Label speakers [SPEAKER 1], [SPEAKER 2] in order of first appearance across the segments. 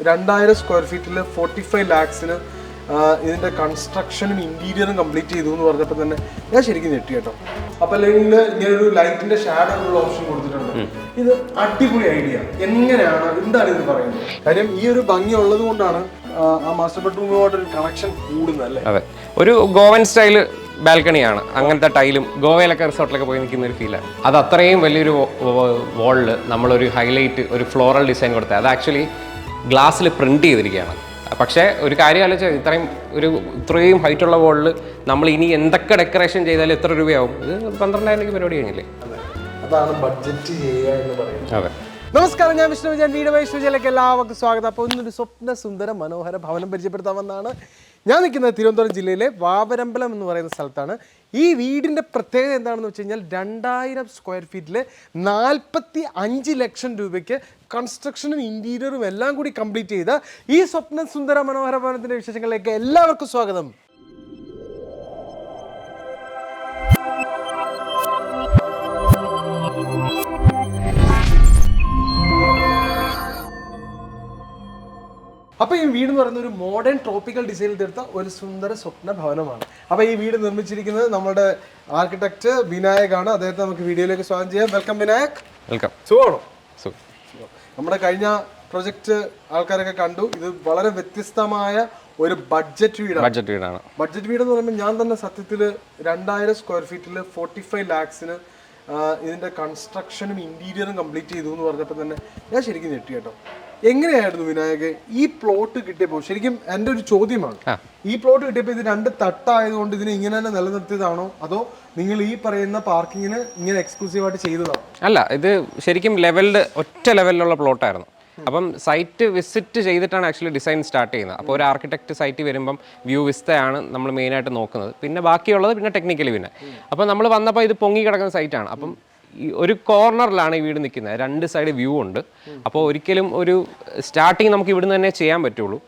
[SPEAKER 1] രണ്ടായിരം സ്ക്വയർ ഫീറ്റിൽ forty five ലാക്സിന് ഇതിന്റെ കൺസ്ട്രക്ഷനും ഇന്റീരിയറും കംപ്ലീറ്റ് ചെയ്തു എന്ന് പറഞ്ഞപ്പോൾ തന്നെ ഞാൻ ശരിക്കും ഞെട്ടി കേട്ടോ. അപ്പൊ അല്ലെങ്കിൽ ഇങ്ങനൊരു ഒരു ലൈറ്റിന്റെ ഷാഡോ ഉള്ള ഓപ്ഷൻ കൊടുത്തിട്ടുണ്ട്. ഇത് അടിപൊളി ഐഡിയ എങ്ങനെയാണ്? എന്താണ് ഇത് പറയുന്നത്? കാര്യം ഈ ഒരു ഭംഗി ഉള്ളത് കൊണ്ടാണ് ആ, ആ മാസ്റ്റർ ബെഡ്റൂമുമായിട്ട് ഒരു കണക്ഷൻ കൂടുന്നത് അല്ലേ?
[SPEAKER 2] അതെ. ഒരു ഗോവൻ സ്റ്റൈൽ ബാൽക്കണിയാണ്. അങ്ങനത്തെ ടൈലും ഗോവയിലൊക്കെ റിസോർട്ടിലൊക്കെ പോയി നിൽക്കുന്ന ഒരു ഫീലാണ് അത് അത്രയും വലിയൊരു വാളിൽ നമ്മളൊരു ഹൈലൈറ്റ് ഒരു ഫ്ലോറൽ ഡിസൈൻ കൊടുത്തത്. അത് ആക്ച്വലി ഗ്ലാസ്സിൽ പ്രിന്റ് ചെയ്തിരിക്കുകയാണ്. പക്ഷേ ഒരു കാര്യം ആലോചിച്ചാൽ ഇത്രയും ഒരു ഇത്രയും ഹൈറ്റ് ഉള്ള വാളിൽ നമ്മൾ ഇനി എന്തൊക്കെ ഡെക്കറേഷൻ ചെയ്താലും എത്ര രൂപയാവും? ഇത് പന്ത്രണ്ടായിരം രൂപയ്ക്ക് പരിപാടി കഴിഞ്ഞില്ലേ?
[SPEAKER 1] അതാണ് ബഡ്ജറ്റ് ചെയ്യുക എന്ന് പറയുന്നത്.
[SPEAKER 2] അതെ.
[SPEAKER 1] നമസ്കാരം ഞാൻ വിഷ്ണു വിജയൻ വീട് വിഷ്ണുവിജയിലേക്ക് എല്ലാവർക്കും സ്വാഗതം. അപ്പോൾ ഇന്നൊരു സ്വപ്ന സുന്ദര മനോഹര ഭവനം പരിചയപ്പെടുത്താമെന്നാണ് ഞാൻ നിൽക്കുന്നത് തിരുവനന്തപുരം ജില്ലയിലെ വാവരമ്പലം എന്ന് പറയുന്ന സ്ഥലത്താണ്. ഈ വീടിന്റെ പ്രത്യേകത എന്താണെന്ന് വെച്ച് കഴിഞ്ഞാൽ രണ്ടായിരം സ്ക്വയർ ഫീറ്റിൽ നാൽപ്പത്തി അഞ്ച് ലക്ഷം രൂപയ്ക്ക് കൺസ്ട്രക്ഷനും ഇന്റീരിയറും എല്ലാം കൂടി കംപ്ലീറ്റ് ചെയ്ത ഈ സ്വപ്ന സുന്ദര മനോഹര ഭവനത്തിന്റെ വിശേഷങ്ങളിലേക്ക് എല്ലാവർക്കും സ്വാഗതം. അപ്പോൾ ഈ വീട് എന്ന് പറയുന്ന ഒരു മോഡേൺ ട്രോപ്പിക്കൽ ഡിസൈനിൽ തീർത്ത ഒരു സുന്ദര സ്വപ്ന ഭവനമാണ്. അപ്പോൾ ഈ വീട് നിർമ്മിച്ചിരിക്കുന്നത് നമ്മുടെ ആർക്കിടെക്ട് വിനായകാണ്. അദ്ദേഹത്തെ നമുക്ക് വീഡിയോയിലേക്ക് സ്വാഗതം ചെയ്യാം. വെൽക്കം വിനായക്.
[SPEAKER 2] വെൽക്കം
[SPEAKER 1] സുഖമാണോ? നമ്മുടെ കഴിഞ്ഞ പ്രൊജക്ട് ആൾക്കാരൊക്കെ കണ്ടു. ഇത് വളരെ വ്യത്യസ്തമായ ഒരു ബഡ്ജറ്റ് വീടാണ്.
[SPEAKER 2] ബഡ്ജറ്റ് വീടാണ്.
[SPEAKER 1] ബഡ്ജറ്റ് വീട് എന്ന് പറയുമ്പോൾ ഞാൻ തന്നെ സത്യത്തിൽ രണ്ടായിരം സ്ക്വയർ ഫീറ്റിൽ ഫോർട്ടി ഫൈവ് ലാക്സിന് ഇതിന്റെ കൺസ്ട്രക്ഷനും ഇന്റീരിയറും കംപ്ലീറ്റ് ചെയ്തു എന്ന് പറഞ്ഞപ്പോൾ തന്നെ ഞാൻ ശരിക്കും ഞെട്ടി കേട്ടോ. എങ്ങനെയായിരുന്നു വിനായക് ഈ പ്ലോട്ട് കിട്ടിയപ്പോൾ ശരിക്കും എന്റെ ഒരു ചോദ്യമാണ്. ഈ പ്ലോട്ട് കിട്ടിയപ്പോൾ ഇത് രണ്ട് തട്ടായതുകൊണ്ട് ഇതിനെ ഇങ്ങനെ തന്നെ നിലനിർത്തിയതാണോ? അതോ നിങ്ങൾ ഈ പറയുന്ന പാർക്കിങ്ങിന് ഇങ്ങനെ എക്സ്ക്ലൂസീവായിട്ട് ചെയ്തതാണോ?
[SPEAKER 2] അല്ല ഇത് ശരിക്കും ലെവൽഡ് ഒറ്റ ലെവലിലുള്ള പ്ലോട്ടായിരുന്നു അപ്പം സൈറ്റ് വിസിറ്റ് ചെയ്തിട്ടാണ് ആക്ച്വലി ഡിസൈൻ സ്റ്റാർട്ട് ചെയ്യുന്നത്. അപ്പോൾ ഒരു ആർക്കിടെക്ട് സൈറ്റ് വരുമ്പം വ്യൂ വിസ്തയാണ് നമ്മൾ മെയിനായിട്ട് നോക്കുന്നത്. പിന്നെ ബാക്കിയുള്ളത് പിന്നെ ടെക്നിക്കലി പിന്നെ. അപ്പം നമ്മൾ വന്നപ്പോൾ ഇത് പൊങ്ങി കിടക്കുന്ന സൈറ്റാണ് അപ്പം ഒരു കോർണറിലാണ് ഈ വീട് നിൽക്കുന്നത്. രണ്ട് സൈഡ് വ്യൂ ഉണ്ട്. അപ്പോൾ ഒരിക്കലും ഒരു സ്റ്റാർട്ടിങ് നമുക്ക് ഇവിടുന്ന് തന്നെ ചെയ്യാൻ പറ്റുള്ളൂ.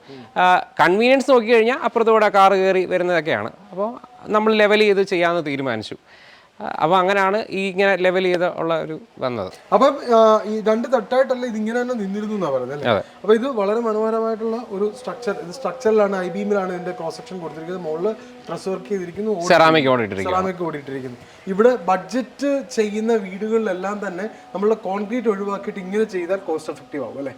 [SPEAKER 2] കൺവീനിയൻസ് നോക്കി കഴിഞ്ഞാൽ അപ്പുറത്തൂടെ കാറ് കയറി വരുന്നതൊക്കെയാണ്. അപ്പോൾ നമ്മൾ ലെവൽ ചെയ്ത് ചെയ്യാമെന്ന് തീരുമാനിച്ചു. അപ്പോൾ അങ്ങനെയാണ് ഈ ഇങ്ങനെ ലെവൽ ചെയ്ത ഉള്ള ഒരു വന്നത്.
[SPEAKER 1] അപ്പം ഈ രണ്ട് തട്ടായിട്ടല്ല ഇത് ഇങ്ങനെ തന്നെ നിന്നിരുന്നു എന്നാ പറയുന്നത് അല്ലേ?
[SPEAKER 2] അതെ.
[SPEAKER 1] അപ്പൊ ഇത് വളരെ മനോഹരമായിട്ടുള്ള ഒരു സ്ട്രക്ചർ ഇത് സ്ട്രക്ചറിലാണ് ഐ ബീമിലാണ് ഇതിന്റെ ക്രോസ് സെക്ഷൻ കൊടുത്തിരിക്കുന്നത്. മുകളിൽ ഡ്രസ് വർക്ക് ചെയ്തിരിക്കുന്നു
[SPEAKER 2] സെറാമിക്
[SPEAKER 1] സെറാമിക് ഓടിയിട്ടിരിക്കുന്നു. ഇവിടെ ബഡ്ജറ്റ് ചെയ്യുന്ന വീടുകളിലെല്ലാം തന്നെ നമ്മൾ കോൺക്രീറ്റ് ഒഴിവാക്കിയിട്ട് ഇങ്ങനെ ചെയ്താൽ കോസ്റ്റ് എഫക്റ്റീവ് ആവും അല്ലേ?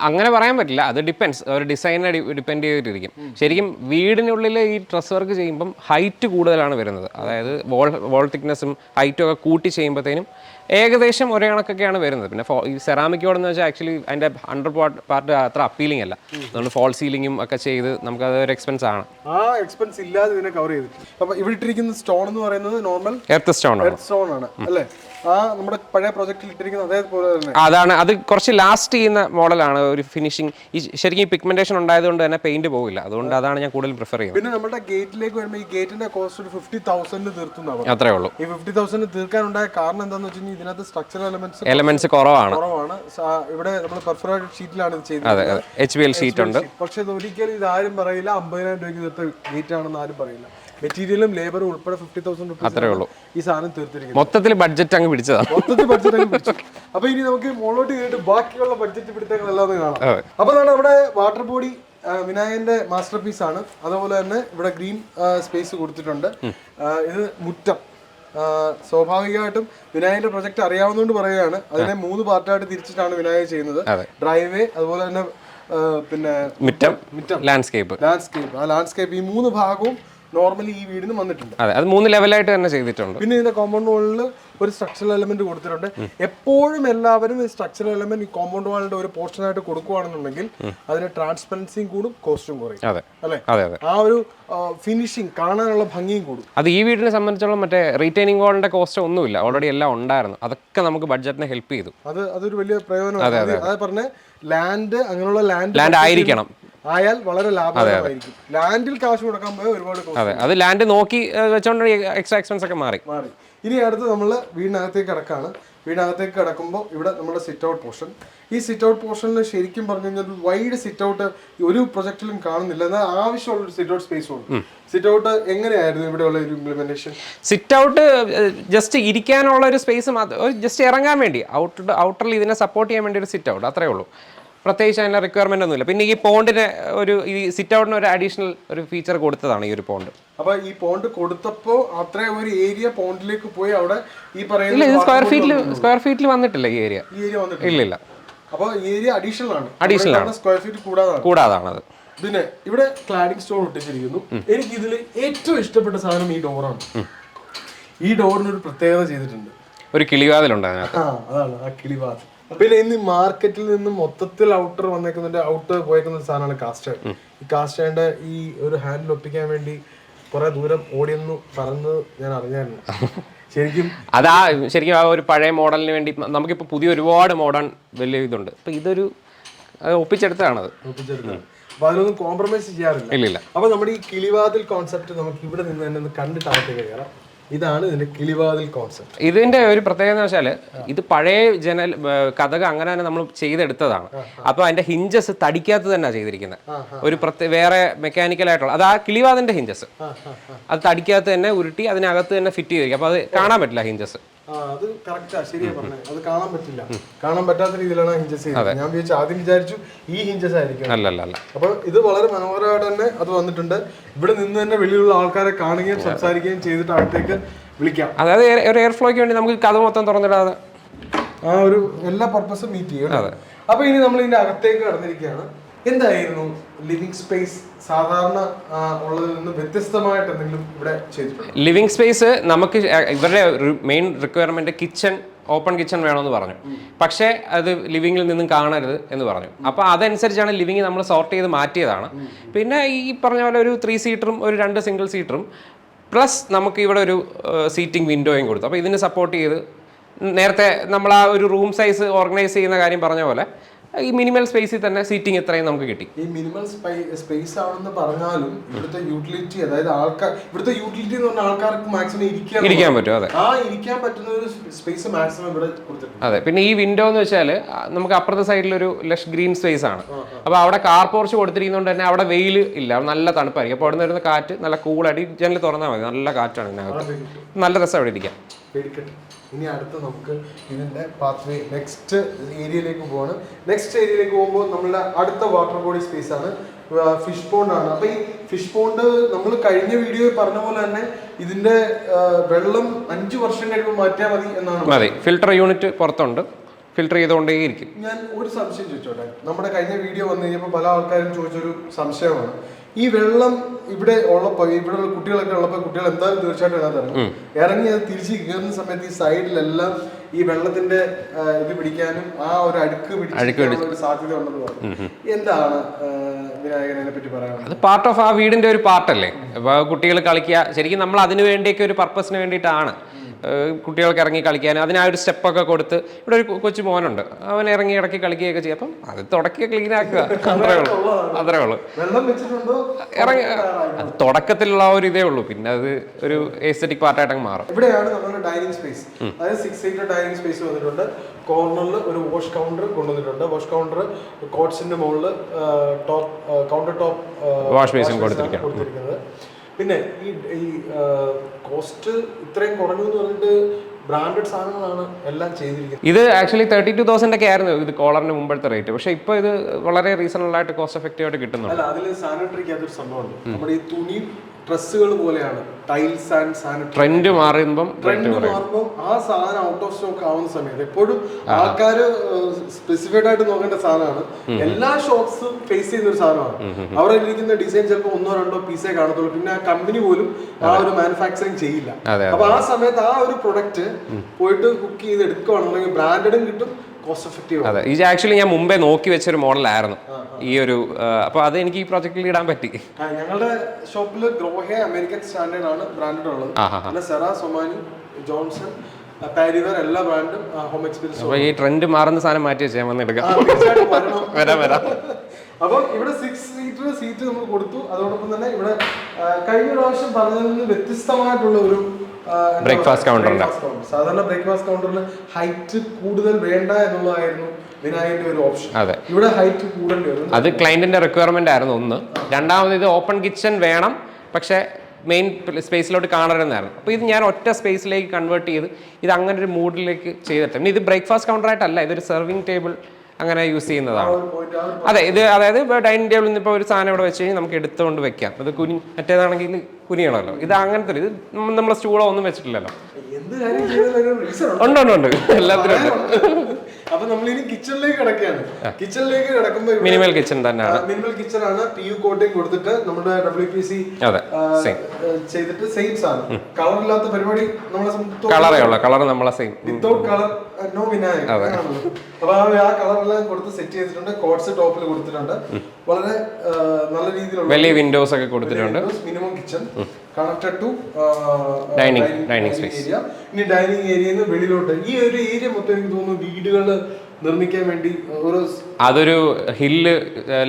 [SPEAKER 2] അങ്ങനെ പറയാൻ പറ്റില്ല. അത് ഡിപ്പെൻസ് ഒരു ഡിസൈനെ ഡിപ്പെൻഡ് ചെയ്തിട്ടിരിക്കും. ശരിക്കും വീടിനുള്ളിൽ ഈ ഡ്രസ് വർക്ക് ചെയ്യുമ്പം ഹൈറ്റ് കൂടുതലാണ് വരുന്നത്. അതായത് വോൾ വോൾ തിക്നെസ്സും ഹൈറ്റും ഒക്കെ കൂട്ടി ചെയ്യുമ്പോഴത്തേനും ഏകദേശം ഒരേ കണക്കൊക്കെയാണ് വരുന്നത്. പിന്നെ ഫോ- ഈ സെറാമിക് എന്ന് വെച്ചാൽ ആക്ച്വലി അതിന്റെ അണ്ടർ പാർട്ട് പാർട്ട് അത്ര അപ്പീലിംഗ് അല്ല. നമ്മൾ ഫോൾ സീലിംഗും ഒക്കെ ചെയ്ത് നമുക്ക് അത് ഒരു എക്സ്പെൻസ് ആണ്.
[SPEAKER 1] ആ എക്സ്പെൻസ് ഇല്ലാതെ ഇതിനെ കവർ ചെയ്തിട്ടുണ്ട് അപ്പോൾ ഇവിടെ ഇട്ടിരിക്കുന്ന സ്റ്റോൺ എന്ന് പറയുന്നത് നോർമൽ
[SPEAKER 2] എർത്ത് സ്റ്റോൺ ആണ്.
[SPEAKER 1] സ്റ്റോൺ ആണ്. അല്ലേ? ആ നമ്മുടെ പഴയ പ്രൊജക്റ്റിൽ ഇട്ടിരിക്കുന്ന അതേപോലെ തന്നെ.
[SPEAKER 2] അതാണ്. അത് കുറച്ച് ലാസ്റ്റ് ചെയ്യുന്ന മോഡലാണ് ഒരു ഫിനിഷിംഗ് ഈ ശരിക്കും ഈ പിഗ്മെന്റേഷൻ ഉണ്ടായതുകൊണ്ട് തന്നെ പെയിന്റ് പോകില്ല. അതുകൊണ്ട് അതാണ് ഞാൻ കൂടുതൽ പ്രിഫർ ചെയ്യുന്നത്.
[SPEAKER 1] പിന്നെ നമ്മുടെ ഗേറ്റിലേക്ക് വരുമ്പോൾ ഈ ഗേറ്റിന്റെ കോസ്റ്റ് ഒരു ഫിഫ്റ്റി തൗസൻഡ് തീർത്തുന്നതാണ്
[SPEAKER 2] അത്രേ ഉള്ളൂ.
[SPEAKER 1] ഈ ഫിഫ്റ്റി തൗസൻഡ് തീർക്കാനുണ്ടായ കാരണം എന്താന്ന് വെച്ച് കഴിഞ്ഞാൽ ഇതിനകത്ത് സ്ട്രക്ചറൽ എലമെന്റ്സ്
[SPEAKER 2] എലമെന്റ്സ് കുറവാണ്.
[SPEAKER 1] കുറവാണ്. ഇവിടെ നമ്മൾ പെർഫറേറ്റഡ് ഷീറ്റിലാണ് ഇത് ചെയ്തത്
[SPEAKER 2] അതെ അതെ. എച്ച് ബി എൽ ഷീറ്റ് ഉണ്ട്.
[SPEAKER 1] പക്ഷേ ഇത് ഒരിക്കലും ഇത് ആരും പറയില്ല. അമ്പതിനായിരം രൂപയ്ക്ക് തീർത്ത ഗേറ്റ് ആണെന്ന് ആരും പറയില്ല. മെറ്റീരിയലും ലേബറും ഉൾപ്പെടെ ഫിഫ്റ്റി തൗസൻഡ്
[SPEAKER 2] അത്രേ ഉള്ളൂ.
[SPEAKER 1] ഈ സാധനം തീർത്തിരിക്കുന്നത്.
[SPEAKER 2] മൊത്തത്തിൽ ബഡ്ജറ്റ് അങ്ങ് പിടിച്ചതാണ്
[SPEAKER 1] മൊത്തത്തിൽ ബഡ്ജറ്റ് പിടിച്ചു. അപ്പൊ ഇനി നമുക്ക് മുകളിലോട്ട് കേട്ട് ബാക്കിയുള്ള ബഡ്ജറ്റ് പിടുത്തങ്ങളെല്ലാം ഒന്ന് കാണാം. അപ്പൊ അതാണ് നമ്മുടെ വാട്ടർ ബോഡി വിനായകന്റെ മാസ്റ്റർ പീസ് ആണ്. അതുപോലെ തന്നെ ഇവിടെ ഗ്രീൻ സ്പേസ് കൊടുത്തിട്ടുണ്ട്. ഇത് മുറ്റം. സ്വാഭാവികമായിട്ടും വിനായകന്റെ പ്രൊജക്ട് അറിയാവുന്നതുകൊണ്ട് പറയുകയാണ്. അതിനെ മൂന്ന് പാർട്ടായിട്ട് തിരിച്ചിട്ടാണ് വിനായക ചെയ്യുന്നത്. ഡ്രൈവേ അതുപോലെ തന്നെ പിന്നെ പിന്നെ
[SPEAKER 2] മുറ്റം ലാൻഡ്സ്കേപ്പ്
[SPEAKER 1] ലാൻഡ്സ്കേപ്പ് ആ ലാൻഡ്സ്കേപ്പ് ഈ മൂന്ന് ഭാഗവും നോർമലി ഈ വീടിന് വന്നിട്ടുണ്ട്.
[SPEAKER 2] അതെ അത് മൂന്ന് ലെവലായിട്ട് തന്നെ ചെയ്തിട്ടുണ്ട്.
[SPEAKER 1] പിന്നെ ഇതിന്റെ കോമ്പൗണ്ട് വാളിൽ ഒരു സ്ട്രക്ചറൽ എലമെന്റ് കൊടുത്തിട്ടുണ്ട്. എപ്പോഴും എല്ലാവരും ഈ സ്ട്രക്ചറൽ എലമെന്റ് ഈ കോമ്പൗണ്ട് വാളിന്റെ ഒരു പോർഷൻ ആയിട്ട് കൊടുക്കുകയാണെന്നുണ്ടെങ്കിൽ അതിന് ട്രാൻസ്പെറൻസിയും കൂടും കോസ്റ്റും കുറയും.
[SPEAKER 2] അതെ.
[SPEAKER 1] അല്ലെ?
[SPEAKER 2] അതെ അതെ.
[SPEAKER 1] ആ ഒരു ഫിനിഷിങ് കാണാനുള്ള ഭംഗിയും കൂടും.
[SPEAKER 2] അത് ഈ വീടിനെ സംബന്ധിച്ചോളം മറ്റേ റീറ്റൈനിങ് വാളിന്റെ കോസ്റ്റ് ഒന്നുമില്ല ഓൾറെഡി എല്ലാം ഉണ്ടായിരുന്നു. അതൊക്കെ നമുക്ക് ബഡ്ജറ്റിനെ ഹെൽപ്പ് ചെയ്തു.
[SPEAKER 1] അത് അതൊരു വലിയ പ്രയോജനം അതെ അത് പറഞ്ഞ ലാൻഡ് അങ്ങനെയുള്ള ലാൻഡ്
[SPEAKER 2] ലാൻഡ് ആയിരിക്കണം.
[SPEAKER 1] ആയാൽ വളരെ ലാഭകരമായിരിക്കും. ലാൻഡിൽ കാശ് കൊടുക്കാൻ പോയാൽ ഒരുപാട്
[SPEAKER 2] അതെ അത് ലാൻഡ് നോക്കി വെച്ചോണ്ട് എക്സ്ട്രാ എക്സ്പെൻസ് ഒക്കെ മാറി.
[SPEAKER 1] മാറി. ഇനി അടുത്ത് നമ്മൾ വീടിനകത്തേക്ക് കിടക്കാണ്. വീടിനകത്തേക്ക് കിടക്കുമ്പോൾ ഇവിടെ നമ്മുടെ സിറ്റ് ഔട്ട് പോർഷൻ ഈ സിറ്റ് ഔട്ട് പോർഷനിൽ ശരിക്കും പറഞ്ഞു കഴിഞ്ഞാൽ വൈഡ് സിറ്റ് ഔട്ട് ഒരു പ്രൊജക്റ്റിലും കാണുന്നില്ല. എന്നാൽ ആവശ്യമുള്ള ഒരു സിറ്റ് ഔട്ട് സ്പേസ് ഉണ്ട്. സിറ്റ് ഔട്ട് എങ്ങനെയായിരുന്നു ഇവിടെയുള്ള ഒരു ഇംപ്ലിമെന്റേഷൻ
[SPEAKER 2] സിറ്റ് ഔട്ട് ജസ്റ്റ് ഇരിക്കാനുള്ള ഒരു സ്പേസ് മാത്രം ജസ്റ്റ് ഇറങ്ങാൻ വേണ്ടി ഔട്ട് ഔട്ടറിൽ ഇതിനെ സപ്പോർട്ട് ചെയ്യാൻ വേണ്ടി ഒരു സിറ്റ് ഔട്ട് അത്രേ ഉള്ളൂ. പ്രത്യേകിച്ച് അതിന്റെ റിക്വയർമെന്റ് ഒന്നുമില്ല. പിന്നെ ഈ പോണ്ടിന് ഒരു ഈ സിറ്റ് ഔട്ടിന് ഒരു അഡീഷണൽ ഒരു ഫീച്ചർ കൊടുത്തതാണ് ഈ ഒരു പോണ്ട്
[SPEAKER 1] അപ്പൊ ഈ പോണ്ട് കൊടുത്തപ്പോ അത്ര ഒരു ഏരിയ പോണ്ടിലേക്ക് പോയി അവിടെ ഈ
[SPEAKER 2] ഇല്ല
[SPEAKER 1] പറയുന്ന
[SPEAKER 2] ഇത് സ്ക്വയർ ഫീറ്റിൽ സ്ക്വയർ ഫീറ്റിൽ വന്നിട്ടില്ല ഈ ഏരിയ
[SPEAKER 1] ഈ ഏരിയ വന്നിട്ട്
[SPEAKER 2] ഇല്ല ഇല്ല.
[SPEAKER 1] അപ്പൊ ഏരിയ അഡീഷണൽ ആണ്.
[SPEAKER 2] Additional ആണ്.
[SPEAKER 1] സ്ക്വയർ ഫീറ്റ് കൂടാതാണ്.
[SPEAKER 2] കൂടാതാണത്.
[SPEAKER 1] പിന്നെ ഇവിടെ ക്ലാഡിംഗ് സ്റ്റോൺ ഒട്ടിച്ചിരിക്കുന്നു എനിക്ക് ഇതിൽ ഏറ്റവും ഇഷ്ടപ്പെട്ട സാധനം ഈ ഡോറാണ് ഈ ഡോറിന് ഒരു പ്രത്യേകത ചെയ്തിട്ടുണ്ട്.
[SPEAKER 2] ഒരു കിളിവാതിലുണ്ട് അതിനകത്ത്.
[SPEAKER 1] ആ അതാണ് ആ കിളിവാത് പിന്നെ ഇന്ന് മാർക്കറ്റിൽ നിന്ന് മൊത്തത്തിൽ ഔട്ടർ വന്നേക്കുന്നതിന്റെ ഔട്ടർ പോയേക്കുന്ന ഒരു സാധനമാണ് കാസ്റ്റേൺ ഈ കാസ്റ്റേണിന്റെ ഈ ഒരു ഹാൻഡിൽ ഒപ്പിക്കാൻ വേണ്ടി കുറെ ദൂരം ഓടിയെന്ന് പറഞ്ഞത് ഞാൻ അറിഞ്ഞായിരുന്നു. ശരിക്കും
[SPEAKER 2] അതാ ശരിക്കും ആ ഒരു പഴയ മോഡലിന് വേണ്ടി നമുക്കിപ്പോൾ പുതിയ ഒരുപാട് മോഡേൺ വലിയ ഇതുണ്ട്. അപ്പൊ ഇതൊരു ഒപ്പിച്ചെടുത്തതാണത്.
[SPEAKER 1] ഒപ്പിച്ചെടുത്താണ് അപ്പൊ അതിനൊന്നും കോംപ്രമൈസ് ചെയ്യാറില്ല. അപ്പൊ നമ്മുടെ ഈ കിളിവാതിൽ കോൺസെപ്റ്റ് നമുക്ക് ഇവിടെ നിന്ന് തന്നെ ഒന്ന് കണ്ടിട്ട് അകത്തേക്ക് കയറാം. ഇതാണ് ഇതിന്റെ കിളിവാതിൽ കോൺസെപ്റ്റ്
[SPEAKER 2] ഇതിന്റെ ഒരു പ്രത്യേകത എന്ന് വെച്ചാൽ ഇത് പഴയ ജനൽ കഥക അങ്ങനെ തന്നെ നമ്മൾ ചെയ്തെടുത്തതാണ്. അപ്പൊ അതിന്റെ ഹിഞ്ചസ് തടിക്കാത്ത തന്നെ ചെയ്തിരിക്കുന്നത്. ഒരു പ്രത്യേക വേറെ മെക്കാനിക്കൽ ആയിട്ടുള്ള അത് ആ കിളിവാതിന്റെ ഹിഞ്ചസ് അത് തടിക്കാത്ത തന്നെ ഉരുട്ടി അതിനകത്ത് തന്നെ ഫിറ്റ് ചെയ്തിരിക്കും. അപ്പൊ അത് കാണാൻ പറ്റില്ല ഹിഞ്ചസ്
[SPEAKER 1] അത് കറക്റ്റാ ശരിയാ പറഞ്ഞത് അത് കാണാൻ പറ്റില്ല. കാണാൻ പറ്റാത്ത രീതിയിലാണ് ഹിഞ്ചസ് ചെയ്തത് ഞാൻ വിചാരിച്ചു ആദ്യം വിചാരിച്ചു ഈ ഹിഞ്ചസ് ആയിരിക്കും.
[SPEAKER 2] അല്ല അല്ല
[SPEAKER 1] അപ്പൊ ഇത് വളരെ മനോഹരമായിട്ട് തന്നെ അത് വന്നിട്ടുണ്ട്. ഇവിടെ നിന്ന് തന്നെ വെളിയിലുള്ള ആൾക്കാരെ കാണുകയും സംസാരിക്കുകയും ചെയ്തിട്ട് അകത്തേക്ക് വിളിക്കാം.
[SPEAKER 2] അതായത് ഒരു എയർ ഫ്ലോയ്ക്ക് വേണ്ടി നമുക്ക് കഥ മൊത്തം തുറന്നിടാതെ.
[SPEAKER 1] ആ ഒരു എല്ലാ പർപ്പസും മീറ്റ് ചെയ്യും? അപ്പൊ ഇനി നമ്മൾ ഇതിന്റെ അകത്തേക്ക് കടന്നിരിക്കുകയാണ്. എന്തായിരുന്നു ലിവിങ് സ്പേസ് സാധാരണ ഉള്ളതിൽ നിന്ന് വ്യത്യസ്തമായിട്ട് എന്തെങ്കിലും ഇവിടെ ചെയ്തിട്ടുണ്ട്?
[SPEAKER 2] ലിവിങ് സ്പേസ് നമുക്ക് ഇവരുടെ main requirement kitchen open kitchen വേണമെന്ന് പറഞ്ഞു. പക്ഷേ അത് ലിവിങ്ങിൽ നിന്നും കാണരുത് എന്ന് പറഞ്ഞു. അപ്പോൾ അതനുസരിച്ചാണ് ലിവിങ് നമ്മൾ സോർട്ട് ചെയ്ത് മാറ്റിയതാണ്. പിന്നെ ഈ പറഞ്ഞ പോലെ ഒരു ത്രീ സീറ്ററും ഒരു രണ്ട് സിംഗിൾ സീറ്ററും പ്ലസ് നമുക്ക് ഇവിടെ ഒരു സീറ്റിംഗ് വിൻഡോയും കൊടുത്തു. അപ്പോൾ ഇതിന് സപ്പോർട്ട് ചെയ്ത് നേരത്തെ നമ്മൾ ആ ഒരു റൂം സൈസ് ഓർഗനൈസ് ചെയ്യുന്ന കാര്യം പറഞ്ഞ പോലെ ഈ മിനിമൽ സ്പേസിൽ തന്നെ സീറ്റിംഗ് എത്രയും നമുക്ക് കിട്ടി.
[SPEAKER 1] ഈ മിനിമൽ സ്പേസ് ആണെന്ന് പറഞ്ഞാലും ഇവിടുത്തെ യൂട്ടിലിറ്റി അതായത് ആൾക്കാർ ഇവിടുത്തെ യൂട്ടിലിറ്റി എന്ന് പറഞ്ഞാൽ ആൾക്കാർക്ക് മാക്സിമം ഇരിക്കാൻ
[SPEAKER 2] ഇരിക്കാൻ പറ്റും. അതെ.
[SPEAKER 1] ആ ഇരിക്കാൻ പറ്റുന്ന ഒരു സ്പേസ് മാക്സിമം ഇവിടെ കൊടുത്തിട്ടുണ്ട്.
[SPEAKER 2] അതെ പിന്നെ ഈ വിൻഡോ എന്ന് വെച്ചാൽ നമുക്ക് അപ്പുറത്തെ സൈഡിൽ ഒരു ലഷ് ഗ്രീൻ സ്പേസ് ആണ്. അപ്പോൾ അവിടെ കാർ പോർച്ച് കൊടുത്തിരിക്കുന്നതുകൊണ്ട് തന്നെ അവിടെ വെയിൽ ഇല്ല നല്ല തണുപ്പായിരിക്കും. അപ്പോൾ അവിടെ നിന്ന് വരുന്ന കാറ്റ് നല്ല കൂളായിട്ട് ജനൽ തുറന്നാൽ മതി. നല്ല കാറ്റാണ് ഇതിനകത്ത്. നല്ല രസം അവിടെ ഇരിക്കാം
[SPEAKER 1] ഇനി അടുത്ത് നമുക്ക് ഇതിന്റെ വേ നെക്സ്റ്റ് ഏരിയയിലേക്ക് പോവാണ്. നെക്സ്റ്റ് ഏരിയയിലേക്ക് പോകുമ്പോൾ നമ്മളുടെ അടുത്ത വാട്ടർ ബോഡി സ്പേസ് ആണ് ഫിഷ് പോണ്ട് ആണ്. അപ്പോൾ ഈ ഫിഷ് പോണ്ട് നമ്മൾ കഴിഞ്ഞ വീഡിയോയിൽ പറഞ്ഞ പോലെ തന്നെ ഇതിന്റെ വെള്ളം അഞ്ച് വർഷം കഴിയുമ്പോൾ മാറ്റിയാൽ മതി എന്നാണ്
[SPEAKER 2] അതെ ഫിൽട്ടർ യൂണിറ്റ് പുറത്തുണ്ട്. ഫിൽട്ടർ ചെയ്തുകൊണ്ടേ ഇരിക്കും.
[SPEAKER 1] ഞാൻ ഒരു സംശയം ചോദിച്ചോട്ടെ? നമ്മുടെ കഴിഞ്ഞ വീഡിയോ വന്നു കഴിഞ്ഞപ്പോൾ പല ആൾക്കാരും ചോദിച്ചൊരു സംശയമാണ്. ഈ വെള്ളം ഇവിടെ ഉള്ളപ്പോൾ ഇവിടെ ഉള്ള കുട്ടികളൊക്കെ ഉള്ളപ്പോൾ കുട്ടികൾ എന്തായാലും തീർച്ചയായിട്ടും ഇതിനകത്ത് ഇറങ്ങും. അത് തിരിച്ച് കയറുന്ന സമയത്ത് ഈ സൈഡിലെല്ലാം ഈ വെള്ളത്തിന്റെ ഇത് പിടിക്കാനും ആ ഒരു അടുക്ക് പിടിക്കാനുള്ള സാധ്യത ഉണ്ടെന്ന് പറഞ്ഞു. എന്താണ് വിനായകനെ പറ്റി പറയാനുള്ളത്?
[SPEAKER 2] അത് പാർട്ട് ഓഫ് ആ വീടിന്റെ ഒരു പാർട്ടല്ലേ അപ്പോൾ കുട്ടികൾ കളിക്കുക ശരിക്കും നമ്മൾ അതിനു വേണ്ടിയൊക്കെ ഒരു പർപ്പസിന് വേണ്ടിയിട്ടാണ്. കുട്ടികൾക്ക് ഇറങ്ങി കളിക്കാൻ അതിനാ ഒരു സ്റ്റെപ്പൊക്കെ കൊടുത്ത് ഇവിടെ ഒരു കൊച്ചു മോനുണ്ട്. അവൻ ഇറങ്ങി ഇടയ്ക്ക് കളിക്കുകയൊക്കെ ചെയ്യും. അപ്പം അത് തുടക്കി ക്ലീൻ ആക്കുക. അത്രേ ഉള്ളൂ. അത്രേ ഉള്ളൂ. ഇറങ്ങി അത് തുടക്കത്തിലുള്ള ആ ഒരു ഇതേ ഉള്ളൂ. പിന്നെ അത് ഒരു എസ്തറ്റിക് പാർട്ടായിട്ടങ്ങ് മാറും.
[SPEAKER 1] ഇവിടെയാണ് നമ്മുടെ ഡൈനിങ് സ്പേസ് അതായത് സിക്സ് സീറ്റർ ഡൈനിങ് സ്പേസ് വന്നിട്ടുണ്ട്. കോർണറിൽ ഒരു വാഷ് കൗണ്ടർ കൊണ്ടുവന്നിട്ടുണ്ട്. വാഷ് കൗണ്ടർ കോട്ട്സിന്റെ മുകളിൽ top counter top
[SPEAKER 2] wash basin.
[SPEAKER 1] കൊടുത്തിരിക്കുന്നത്. പിന്നെ ഈ ഈ കോസ്റ്റ് ഇത്രയും കുറഞ്ഞു എന്ന് പറഞ്ഞിട്ട് ബ്രാൻഡഡ് സാധനങ്ങളാണ് എല്ലാം ചെയ്തിരിക്കുന്നത്.
[SPEAKER 2] ഇത് ആക്ച്വലി തേർട്ടി ടു തൗസൻഡ് ഒക്കെ ആയിരുന്നു ഇത് കോളറിന് മുമ്പത്തെ റേറ്റ് പക്ഷേ ഇപ്പോൾ ഇത് വളരെ റീസണബിൾ ആയിട്ട് കോസ്റ്റ് എഫക്റ്റീവ് ആയിട്ട് കിട്ടുന്നുണ്ട്.
[SPEAKER 1] അല്ല അതിൽ സാനിറ്ററിക്ക് അതൊരു സംഭവമുണ്ട്. നമ്മുടെ ഈ തുണി ഡ്രസ്സുകൾ പോലെയാണ്. ടൈൽസ് ആൻഡ് സാനിറ്ററി
[SPEAKER 2] ട്രെൻഡ് മാറുമ്പം
[SPEAKER 1] ട്രെൻഡ് മാറുമ്പോൾ ആ സാധനം ഔട്ട് ഓഫ് സ്റ്റോക്ക് ആവുന്ന സമയത്ത് എപ്പോഴും ആൾക്കാർ സ്പെസിഫൈഡ് ആയിട്ട് നോക്കേണ്ട സാധനമാണ്. എല്ലാ ഷോപ്സും ഫേസ് ചെയ്യുന്ന ഒരു സാധനമാണ്. അവിടെ ഇരിക്കുന്ന ഡിസൈൻ ചിലപ്പോൾ ഒന്നോ രണ്ടോ പീസേ കാണത്തുള്ളൂ. പിന്നെ ആ കമ്പനി പോലും ആ ഒരു മാനുഫാക്ചറിങ് ചെയ്യില്ല. അപ്പൊ ആ സമയത്ത് ആ ഒരു പ്രൊഡക്റ്റ് പോയിട്ട് കുക്ക് ചെയ്ത് എടുക്കുകയാണെന്നുണ്ടെങ്കിൽ ബ്രാൻഡഡും കിട്ടും.
[SPEAKER 2] അതെ. ഇത് ആക്ച്വലി ഞാൻ മുമ്പേ നോക്കി വെച്ചൊരു മോഡലായിരുന്നു. ഈ ഒരു അപ്പോൾ അത് എനിക്ക് ഈ പ്രോജക്റ്റിൽ ഇടാൻ പറ്റി.
[SPEAKER 1] ഞങ്ങളുടെ ഷോപ്പിൽ ഗ്രോഹെ അമേരിക്കൻ സ്റ്റാൻഡേർഡ് ആണ് ബ്രാൻഡഡ് ഉള്ളത് പിന്നെ സെറ സൊമാനി ജോൺസൺ എല്ലാ ബ്രാൻഡും ഹോം എക്സ്പീരിയൻസ്
[SPEAKER 2] അപ്പോൾ ഈ ട്രെൻഡ് മാറുന്ന സാധനം മാറ്റി വെച്ചാൽ ഞാൻ വന്ന് എടുക്കാം. വരാം വരാം.
[SPEAKER 1] അപ്പം ഇവിടെ സിക്സ് സീറ്റർ സീറ്റ് നമ്മൾ കൊടുത്തു. അതോടൊപ്പം തന്നെ ഇവിടെ കഴിഞ്ഞ പ്രാവശ്യം പറഞ്ഞതിൽ നിന്ന് വ്യത്യസ്തമായിട്ടുള്ള ഒരു
[SPEAKER 2] breakfast counter.
[SPEAKER 1] സാധാരണ ബ്രേക്ക്ഫാസ്റ്റ് കൗണ്ടറിന് ഹൈറ്റ് കൂടുതൽ വേണ്ട എന്നുള്ളതായിരുന്നു വിനായകന്റെ ഒരു ഓപ്ഷൻ
[SPEAKER 2] അതെ.
[SPEAKER 1] ഇവിടെ ഹൈറ്റ് കൂടേണ്ടി
[SPEAKER 2] അത് ക്ലയന്റിന്റെ റിക്വയർമെന്റ് ആയിരുന്നു ഒന്ന്. രണ്ടാമത് ഇത് ഓപ്പൺ കിച്ചൺ വേണം. പക്ഷേ മെയിൻ സ്പേസിലോട്ട് കാണരുതെന്നായിരുന്നു. അപ്പോൾ ഇത് ഞാൻ ഒറ്റ സ്പേസിലേക്ക് കൺവേർട്ട് ചെയ്ത് ഇത് അങ്ങനെ ഒരു മൂഡിലേക്ക് ചെയ്തിട്ട്. പിന്നെ ഇത് ബ്രേക്ക്ഫാസ്റ്റ് കൗണ്ടറായിട്ടല്ല ഇതൊരു സെർവിങ് ടേബിൾ അങ്ങനെ യൂസ് ചെയ്യുന്നതാണ്. അതെ ഇത് അതായത് ഡൈനിങ് ടേബിളിൽ നിന്ന് ഇപ്പോൾ ഒരു സാധനം ഇവിടെ വെച്ച് കഴിഞ്ഞാൽ നമുക്ക് എടുത്തുകൊണ്ട് വെക്കാം. അത് കുനി മറ്റേതാണെങ്കിൽ കുനിയണമല്ലോ. ഇത് അങ്ങനത്തെ ഇത് നമ്മളെ സ്റ്റൂളോ ഒന്നും വെച്ചിട്ടില്ലല്ലോ.
[SPEAKER 1] ഉണ്ട്.
[SPEAKER 2] ഉണ്ട് എല്ലാത്തിനും ഉണ്ട്.
[SPEAKER 1] അപ്പൊ നമ്മൾ ഇനി കിച്ചണിലേക്ക് കിടക്കുകയാണ് കിച്ചണിലേക്ക് കിടക്കുമ്പോൾ
[SPEAKER 2] മിനിമൽ കിച്ചൺ തന്നെയാണ്.
[SPEAKER 1] മിനിമൽ കിച്ചൺ ആണ്. പി യു കോട്ടിങ് കൊടുത്തിട്ട് നമ്മുടെ ഡബ്ല്യു പി സി ചെയ്തിട്ട് സെയിം സാധനം. കളർ ഇല്ലാത്ത പരിപാടി നമ്മളെ
[SPEAKER 2] കളറേ ഉള്ളൂ. കളർ നമ്മളെ same
[SPEAKER 1] without colour no Vinayaka അപ്പൊ ആ കളറെല്ലാം കൊടുത്ത് സെറ്റ് ചെയ്തിട്ടുണ്ട്. കോട്സ് ടോപ്പിൽ കൊടുത്തിട്ടുണ്ട്. വളരെ നല്ല രീതിയിലുള്ള
[SPEAKER 2] വലിയ വിൻഡോസ് ഒക്കെ കൊടുത്തിട്ടുണ്ട്.
[SPEAKER 1] Minimum kitchen connected to
[SPEAKER 2] dining dining space
[SPEAKER 1] area ഇനി ഡൈനിങ് ഏരിയയിൽ നിന്ന് വെളിയിലോട്ട്. ഈ ഒരു ഏരിയ മൊത്തം എനിക്ക് തോന്നുന്നു വീടുകൾ നിർമ്മിക്കാൻ വേണ്ടി ഒരു
[SPEAKER 2] അതൊരു ഹില്ല്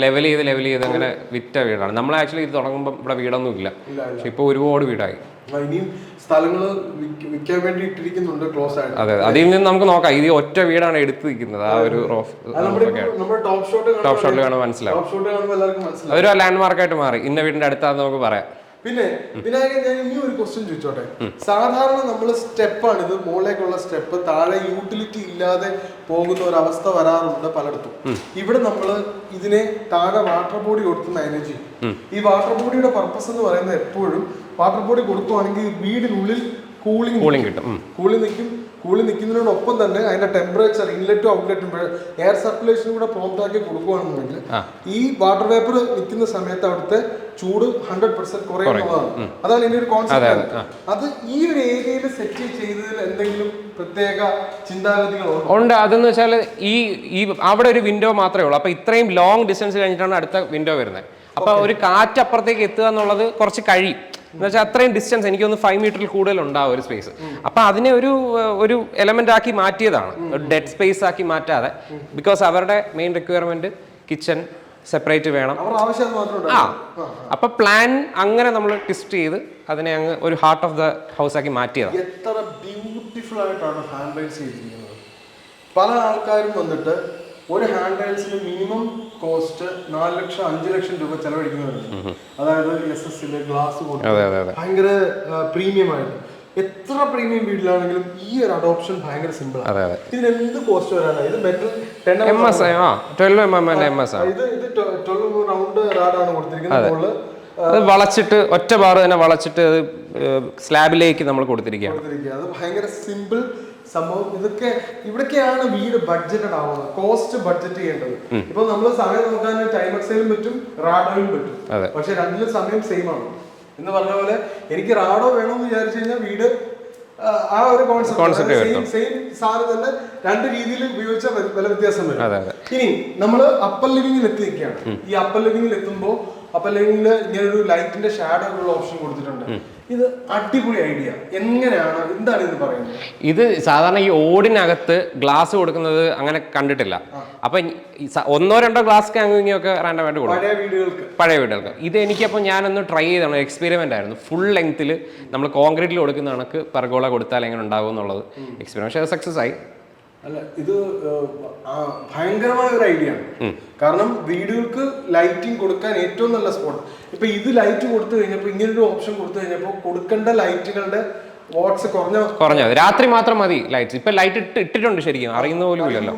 [SPEAKER 2] ലെവൽ ചെയ്ത് ലെവൽ ചെയ്ത് അങ്ങനെ വിറ്റ വീടാണ്. നമ്മൾ ആക്ച്വലി ഇത് തുടങ്ങുമ്പോൾ ഇവിടെ വീടൊന്നും ഇല്ല പക്ഷെ ഇപ്പോൾ ഒരുപാട് വീടായി.
[SPEAKER 1] ഇനിയും സ്ഥലങ്ങൾ വിൽക്കാൻ വേണ്ടി ഇട്ടിരിക്കുന്നുണ്ട് ക്ലോസ് ആയിട്ട്.
[SPEAKER 2] അതെ അതിൽ നിന്ന് നമുക്ക് നോക്കാം. ഇത് ഒറ്റ വീടാണ് എടുത്തു നിൽക്കുന്നത് ആ ഒരു
[SPEAKER 1] ടോപ്പ് ഷോട്ട്
[SPEAKER 2] ടോപ്പ്
[SPEAKER 1] ഷോട്ട് കാണുമ്പോൾ മനസ്സിലാവും.
[SPEAKER 2] അതൊരു ലാൻഡ് മാർക്കായിട്ട് മാറി. ഇന്ന വീടിന്റെ അടുത്താന്ന് നമുക്ക് പറയാം.
[SPEAKER 1] പിന്നെ വിനായകൻ ഞാൻ ഇനി ഒരു ക്വസ്റ്റ്യൻ ചോദിച്ചോട്ടെ? സാധാരണ നമ്മൾ സ്റ്റെപ്പാണ് ഇത് മുകളിലേക്കുള്ള സ്റ്റെപ്പ് താഴെ യൂട്ടിലിറ്റി ഇല്ലാതെ പോകുന്ന ഒരു അവസ്ഥ വരാറുണ്ട് പലയിടത്തും. ഇവിടെ നമ്മൾ ഇതിനെ താഴെ വാട്ടർ ബോഡി കൊടുത്ത് മാനേജ് ചെയ്യും ഈ വാട്ടർ ബോഡിയുടെ പർപ്പസ് എന്ന് പറയുന്നത് എപ്പോഴും വാട്ടർ ബോഡി കൊടുത്തുവാണെങ്കിൽ വീടിനുള്ളിൽ കൂളിംഗ്
[SPEAKER 2] കൂളിംഗ് കിട്ടും. കൂളിംഗ്
[SPEAKER 1] കൂളി നിൽക്കും. കൂളി നിൽക്കുന്നതിനോടൊപ്പം തന്നെ അതിന്റെ ടെമ്പറേച്ചർ ഇൻലെറ്റും ഔട്ട്ലെറ്റും എയർ സർക്കുലേഷൻ കൂടെ പ്രോംപ്റ്റ് ആക്കി കൊടുക്കുകയാണെന്നുണ്ടെങ്കിൽ ഈ വാട്ടർ വേപ്പർ നിൽക്കുന്ന സമയത്ത് അവിടുത്തെ ചൂട് ഹൺഡ്രഡ് പെർസെന്റ് കുറയുന്നതാണ്. അതാണ് ഇതിന്റെ ഒരു കോൺസെപ്റ്റ് അത് ഈ ഒരു ഏരിയയിൽ സെറ്റ് ചെയ്തതിൽ എന്തെങ്കിലും പ്രത്യേക ചിന്താഗതികളോ
[SPEAKER 2] ഉണ്ട്? അതെന്ന് വെച്ചാൽ ഈ ഈ അവിടെ ഒരു വിൻഡോ മാത്രമേ ഉള്ളൂ. അപ്പൊ ഇത്രയും ലോങ് ഡിസ്റ്റൻസ് കഴിഞ്ഞിട്ടാണ് അടുത്ത വിൻഡോ വരുന്നത്. അപ്പൊ ഒരു കാറ്റ് അപ്പുറത്തേക്ക് എത്തുക എന്നുള്ളത് കുറച്ച് കഴിയും. എന്ന് വെച്ചാൽ അത്രയും ഡിസ്റ്റൻസ് എനിക്കൊന്ന് ഫൈവ് മീറ്ററിൽ കൂടുതൽ ഉണ്ടാവും ഒരു സ്പേസ് അപ്പൊ അതിനെ ഒരു ഒരു എലമെന്റ് ആക്കി മാറ്റിയതാണ്. ഒരു ഡെഡ് സ്പേസ് ആക്കി മാറ്റാതെ. ബിക്കോസ് അവരുടെ മെയിൻ റിക്വയർമെന്റ് കിച്ചൺ സെപ്പറേറ്റ് വേണം. ആ. അപ്പൊ പ്ലാൻ അങ്ങനെ നമ്മൾ ട്വിസ്റ്റ് ചെയ്ത് അതിനെ അങ്ങ് ഒരു ഹാർട്ട് ഓഫ് ദ ഹൗസ് ആക്കി മാറ്റിയതാണ്.
[SPEAKER 1] എത്ര ബ്യൂട്ടിഫുൾ ആയിട്ടാണ് ഹാൻഡ് റൈൽസ് ചെയ്തിരിക്കുന്നത്. പല ആൾക്കാരും വന്നിട്ട് ഒരു ഹാൻഡ് റൈൽസിന് മിനിമം കോസ്റ്റ് നാല് ലക്ഷം അഞ്ച് ലക്ഷം രൂപ ചെലവഴിക്കുന്നവരുണ്ട്. അതായത് എസ് എസ് ഗ്ലാസ് ഭയങ്കര പ്രീമിയം ആയിട്ട്. എത്ര പ്രീമിയം വീട്ടിലാണെങ്കിലും ഈ ഒരു അഡോപ്ഷൻ ഭയങ്കര സിമ്പിൾ ആണ്. ഇതിന് എന്ത് കോസ്റ്റ് വരാനാണ് ഇത് മെറ്റൽ ടെൻ
[SPEAKER 2] എം എസ് ആ twelve M M M S
[SPEAKER 1] ഇത് ഇത് ട്വൽവ് റൗണ്ട് റാഡാണ് കൊടുത്തിരിക്കുന്നത്.
[SPEAKER 2] അത്. വളച്ചിട്ട് ഒറ്റ ബാർ തന്നെ വളച്ചിട്ട് അത് സ്ലാബിലേക്ക് നമ്മൾ കൊടുത്തിരിക്കുകയാണ്.
[SPEAKER 1] കൊടുത്തിരിക്കുക അത് ഭയങ്കര സിമ്പിൾ സംഭവം ഇതൊക്കെ ഇവിടൊക്കെയാണ് വീട് ബഡ്ജറ്റഡ് ആവുന്നത്. കോസ്റ്റ് ബഡ്ജറ്റ് ചെയ്യേണ്ടത്. ഇപ്പൊ നമ്മൾ സമയം നോക്കാൻ ടൈം എക്സൈലും പറ്റും റാഡോയിലും പറ്റും. പക്ഷെ രണ്ടിലും സമയം സെയിം ആണ്. എന്ന് പറഞ്ഞ പോലെ എനിക്ക് റാഡോ വേണമെന്ന് വിചാരിച്ചു കഴിഞ്ഞാൽ വീട് ആ, ഒരു കോൺസെപ്റ്റ്
[SPEAKER 2] സെയിം
[SPEAKER 1] സെയിം സാധനം തന്നെ രണ്ട് രീതിയിൽ ഉപയോഗിച്ച വില വ്യത്യാസം വരും. ഇനി നമ്മൾ അപ്പർ ലിവിംഗിൽ എത്തി നിൽക്കുകയാണ് ഈ അപ്പർ ലിവിംഗിൽ എത്തുമ്പോൾ അപ്പർ അല്ലെങ്കിൽ ഇങ്ങനെ ഒരു ലൈറ്റിന്റെ ഷാഡോ ഉള്ള ഓപ്ഷൻ കൊടുത്തിട്ടുണ്ട്. ഇത് അടിപൊളി ഐഡിയ എങ്ങനെയാണ്? എന്താണ് ഇത് പറയുന്നത്?
[SPEAKER 2] ഇത് സാധാരണ ഈ ഓടിനകത്ത് ഗ്ലാസ് കൊടുക്കുന്നത് അങ്ങനെ കണ്ടിട്ടില്ല. അപ്പൊ ഒന്നോ രണ്ടോ ഗ്ലാസ് ഒക്കെ റാൻഡം ആയിട്ട് കൊടുക്കും.
[SPEAKER 1] പഴയ വീടുകൾക്ക്.
[SPEAKER 2] പഴയ വീടുകൾക്ക്. ഇത് എനിക്കപ്പോൾ ഞാനൊന്ന് ട്രൈ ചെയ്താണ്. എക്സ്പെരിമെന്റ് ആയിരുന്നു. ഫുൾ ലെങ്ത്തിൽ നമ്മൾ കോൺക്രീറ്റിൽ കൊടുക്കുന്ന കണക്ക് പെർഗോള കൊടുത്താൽ എങ്ങനെ ഉണ്ടാവും എന്നുള്ളത്. എക്സ്പെരിമെന്റ് പക്ഷേ അത് സക്സസ് ആയി.
[SPEAKER 1] അല്ല ഇത് ഭയങ്കരമായ ഒരു ഐഡിയ ആണ്. കാരണം വീടുകൾക്ക് ലൈറ്റിംഗ് കൊടുക്കാൻ ഏറ്റവും നല്ല സ്പോട്ട് ഇപ്പൊ ഇത് ലൈറ്റ് കൊടുത്തു കഴിഞ്ഞപ്പോൾ ഇങ്ങനൊരു ഓപ്ഷൻ കൊടുത്തു കഴിഞ്ഞപ്പോൾ കൊടുക്കേണ്ട ലൈറ്റുകളുടെ വാട്ട്സ് കുറഞ്ഞ
[SPEAKER 2] കുറഞ്ഞത്. രാത്രി മാത്രം മതി ലൈറ്റ്സ് ഇപ്പൊ ലൈറ്റ് ഇട്ട് ഇട്ടിട്ടുണ്ട് ശരിക്കും. അറിയുന്ന പോലും ഇല്ലല്ലോ.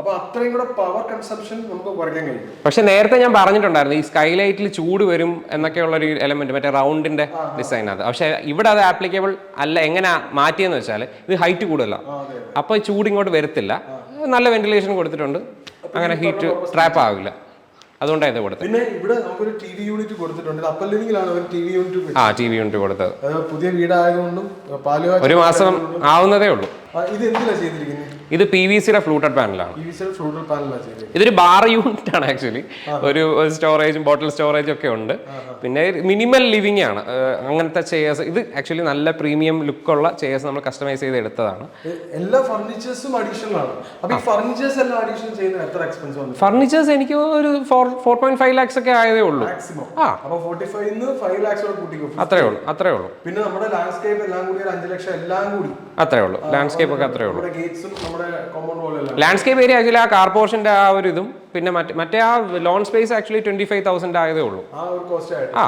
[SPEAKER 1] അപ്പൊ അത്രയും കൂടെ പവർ കൺസംഷൻ നമുക്ക് കുറയ്ക്കാൻ കഴിയും.
[SPEAKER 2] പക്ഷെ നേരത്തെ ഞാൻ പറഞ്ഞിട്ടുണ്ടായിരുന്നു ഈ സ്കൈ ലൈറ്റിൽ ചൂട് വരും എന്നൊക്കെയുള്ള ഒരു എലമെന്റ് മറ്റേ റൗണ്ടിന്റെ ഡിസൈൻ അത് പക്ഷെ ഇവിടെ അത് ആപ്ലിക്കബിൾ അല്ല. എങ്ങനെ മാറ്റിയെന്ന് വെച്ചാൽ ഇത് ഹൈറ്റ്
[SPEAKER 1] കൂടുതല.
[SPEAKER 2] അപ്പൊ ചൂട് ഇങ്ങോട്ട് വരത്തില്ല. നല്ല വെന്റിലേഷൻ കൊടുത്തിട്ടുണ്ട്. അങ്ങനെ ഹീറ്റ് ട്രാപ്പ് ആവില്ല. അതുകൊണ്ടാണ് ഇത് കൊടുത്തത്.
[SPEAKER 1] പിന്നെ ഇവിടെ നമുക്കൊരു ടി വി യൂണിറ്റ് കൊടുത്തിട്ടുണ്ട്. അപ്പർ ലിവിംഗിലാണ് ഒരു ടി വി യൂണിറ്റ്
[SPEAKER 2] ആ ടി വി യൂണിറ്റ് കൊടുത്തത്.
[SPEAKER 1] പുതിയ വീടായതുകൊണ്ടും പാലുകാച്ച
[SPEAKER 2] ഒരു മാസം ആവുന്നതേ ഉള്ളൂ.
[SPEAKER 1] ഇത് എന്തിനാ ചെയ്തിരിക്കുന്നത്
[SPEAKER 2] ഇത് പി വി സിയുടെ ഫ്ലൂട്ടഡ് പാനലാണ് ഇതൊരു ബാർ യൂണിറ്റ് ആണ് ആക്ച്വലി ഒരു സ്റ്റോറേജും ബോട്ടിൽ സ്റ്റോറേജും ഒക്കെ ഉണ്ട്. പിന്നെ മിനിമൽ ലിവിംഗ് ആണ്. അങ്ങനത്തെ ചെയർസ് ഇത് ആക്ച്വലി നല്ല പ്രീമിയം ലുക്കുള്ള ചെയർസ് നമ്മൾ കസ്റ്റമൈസ് ചെയ്ത് എടുത്തതാണ്.
[SPEAKER 1] എല്ലാ ഫർണിച്ചേഴ്സും അഡീഷണൽ ആണ്. അപ്പൊ ഈ ഫർണിച്ചേഴ്സ് എല്ലാം അഡീഷണൽ ചെയ്യുന്ന എത്ര എക്സ്പെൻസ് വന്നു?
[SPEAKER 2] ഫർണിച്ചേഴ്സ് എനിക്ക് ഒരു four four point five lakhs ഒക്കെ ആയതേ ഉള്ളൂ. ആ.
[SPEAKER 1] അപ്പോൾ ഫോർട്ടി ഫൈവ് ഫൈവ് ലാക്സ് കൂടെ കൂട്ടിക്കും.
[SPEAKER 2] അത്രേ ഉള്ളൂ അത്രേ ഉള്ളൂ.
[SPEAKER 1] പിന്നെ നമ്മുടെ ലാൻഡ്സ്കേപ്പ് എല്ലാം കൂടി ഒരു അഞ്ച് ലക്ഷം എല്ലാം കൂടി.
[SPEAKER 2] അത്രേ ഉള്ളൂ. ലാൻഡ്സ്കേപ്പ് ഒക്കെ അത്രേ ഉള്ളൂ.
[SPEAKER 1] ഗേറ്റ്സും നമ്മുടെ
[SPEAKER 2] ലാൻഡ്സ്കേപ്പ് ഏരിയ ആക്ച്വലി ആ കാർ പോർഷന്റെ ആ ഒരു ഇതും പിന്നെ മറ്റേ മറ്റേ ആ lawn space actually twenty five thousand ആയതേ ഉള്ളൂ.
[SPEAKER 1] ആ ഒരു കോസ്റ്റ് ആയിട്ട്.
[SPEAKER 2] ആ.